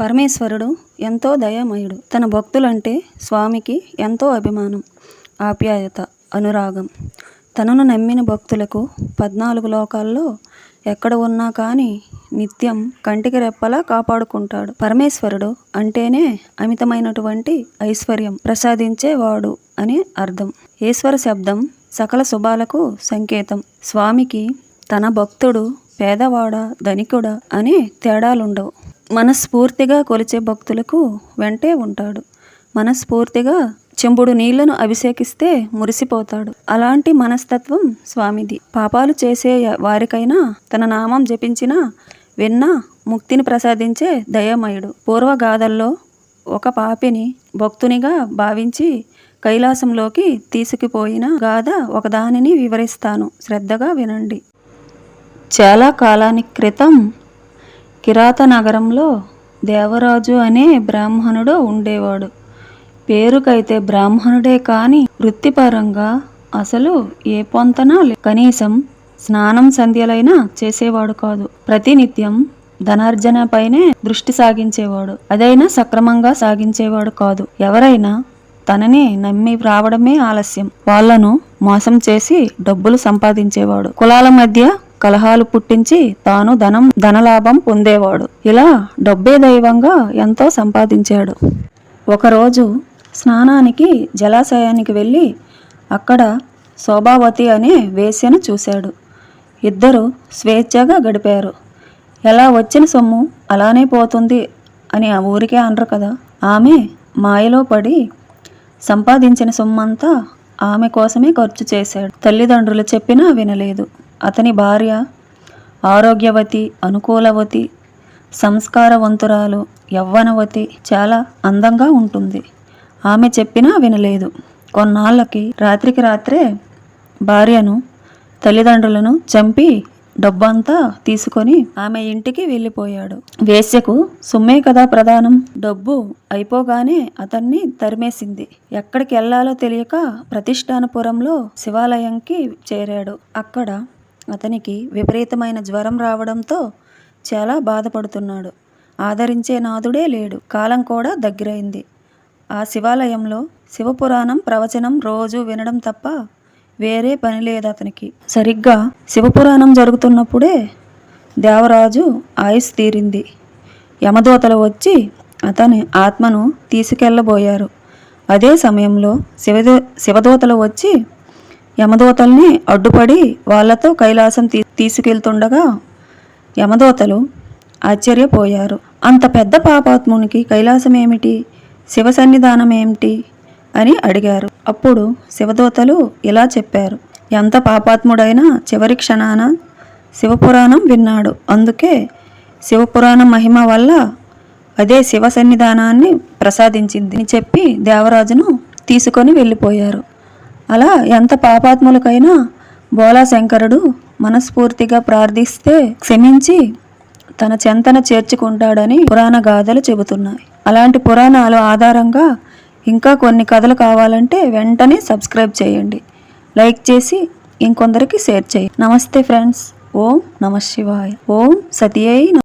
పరమేశ్వరుడు ఎంతో దయామయుడు. తన భక్తులంటే స్వామికి ఎంతో అభిమానం ఆప్యాయత అనురాగం. తనను నమ్మిన భక్తులకు పద్నాలుగు లోకాల్లో ఎక్కడ ఉన్నా కానీ నిత్యం కంటికి రెప్పలా కాపాడుకుంటాడు. పరమేశ్వరుడు అంటేనే అమితమైనటువంటి ఐశ్వర్యం ప్రసాదించేవాడు అని అర్థం. ఈశ్వర శబ్దం సకల శుభాలకు సంకేతం. స్వామికి తన భక్తుడు పేదవాడా ధనికుడా అనే తేడాలుండవు. మనస్ఫూర్తిగా కొలిచే భక్తులకు వెంటే ఉంటాడు. మనస్ఫూర్తిగా చెంబుడు నీళ్ళను అభిషేకిస్తే మురిసిపోతాడు. అలాంటి మనస్తత్వం స్వామిది. పాపాలు చేసే వారికైనా తన నామం జపించినా విన్నా ముక్తిని ప్రసాదించే దయమయుడు. పూర్వగాథల్లో ఒక పాపిని భక్తునిగా భావించి కైలాసంలోకి తీసుకుపోయిన గాథ ఒకదానిని వివరిస్తాను. శ్రద్ధగా వినండి. చాలా కాలానికి క్రితం కిరాత నగరంలో దేవరాజు అనే బ్రాహ్మణుడు ఉండేవాడు. పేరుకైతే బ్రాహ్మణుడే కానీ వృత్తిపరంగా అసలు ఏ పొంతన కనీసం స్నానం సంధ్యలైనా చేసేవాడు కాదు. ప్రతినిత్యం ధనార్జనపైనే దృష్టి సాగించేవాడు. అదైనా సక్రమంగా సాగించేవాడు కాదు. ఎవరైనా తనని నమ్మి రావడమే ఆలస్యం. వాళ్ళను మోసం చేసి డబ్బులు సంపాదించేవాడు. కులాల మధ్య కలహాలు పుట్టించి తాను ధనం ధనలాభం పొందేవాడు. ఇలా డబ్బే దైవంగా ఎంతో సంపాదించాడు. ఒకరోజు స్నానానికి జలాశయానికి వెళ్ళి అక్కడ శోభావతి అనే వేశ్యను చూశాడు. ఇద్దరు స్వేచ్ఛగా గడిపారు. ఎలా వచ్చిన సొమ్ము అలానే పోతుంది అని ఆ ఊరికే అనరు కదా. ఆమె మాయలో పడి సంపాదించిన సొమ్మంతా ఆమె కోసమే ఖర్చు చేశాడు. తల్లిదండ్రులు చెప్పినా వినలేదు. అతని భార్య ఆరోగ్యవతి అనుకూలవతి సంస్కారవంతురాలు యవ్వనవతి చాలా అందంగా ఉంటుంది. ఆమె చెప్పినా వినలేదు. కొన్నాళ్ళకి రాత్రికి రాత్రే భార్యను తల్లిదండ్రులను చంపి డబ్బంతా తీసుకొని ఆమె ఇంటికి వెళ్ళిపోయాడు. వేశ్యకు సుమ్మే కదా ప్రధానం డబ్బు అయిపోగానే అతన్ని తరిమేసింది. ఎక్కడికి వెళ్ళాలో తెలియక ప్రతిష్టానపురంలో శివాలయంకి చేరాడు. అక్కడ అతనికి విపరీతమైన జ్వరం రావడంతో చాలా బాధపడుతున్నాడు. ఆదరించే నాథుడే లేడు. కాలం కూడా దగ్గరైంది. ఆ శివాలయంలో శివపురాణం ప్రవచనం రోజు వినడం తప్ప వేరే పని లేదు అతనికి. సరిగ్గా శివపురాణం జరుగుతున్నప్పుడే దేవరాజు ఆయుస్ తీరింది. యమదూతలు వచ్చి అతని ఆత్మను తీసుకెళ్ళబోయారు. అదే సమయంలో శివదో శివదూతలు వచ్చి యమదూతల్ని అడ్డుపడి వాళ్ళతో కైలాసం తీ తీసుకెళ్తుండగా యమదూతలు ఆశ్చర్యపోయారు. అంత పెద్ద పాపాత్మునికి కైలాసం ఏమిటి శివ సన్నిధానం ఏమిటి అని అడిగారు. అప్పుడు శివదోతలు ఇలా చెప్పారు. ఎంత పాపాత్ముడైనా చివరి క్షణాన శివపురాణం విన్నాడు. అందుకే శివపురాణ మహిమ వల్ల అదే శివ సన్నిధానాన్ని ప్రసాదించింది అని చెప్పి దేవరాజును తీసుకొని వెళ్ళిపోయారు. అలా ఎంత పాపాత్ములకైనా బోలాశంకరుడు మనస్ఫూర్తిగా ప్రార్థిస్తే క్షమించి తన చెంతన చేర్చుకుంటాడని పురాణ గాథలు చెబుతున్నాయి. అలాంటి పురాణాలు ఆధారంగా ఇంకా కొన్ని కథలు కావాలంటే వెంటనే సబ్స్క్రైబ్ చేయండి. లైక్ చేసి ఇంకొందరికి షేర్ చేయండి. నమస్తే ఫ్రెండ్స్. ఓం నమ శివాయ. ఓం సతియై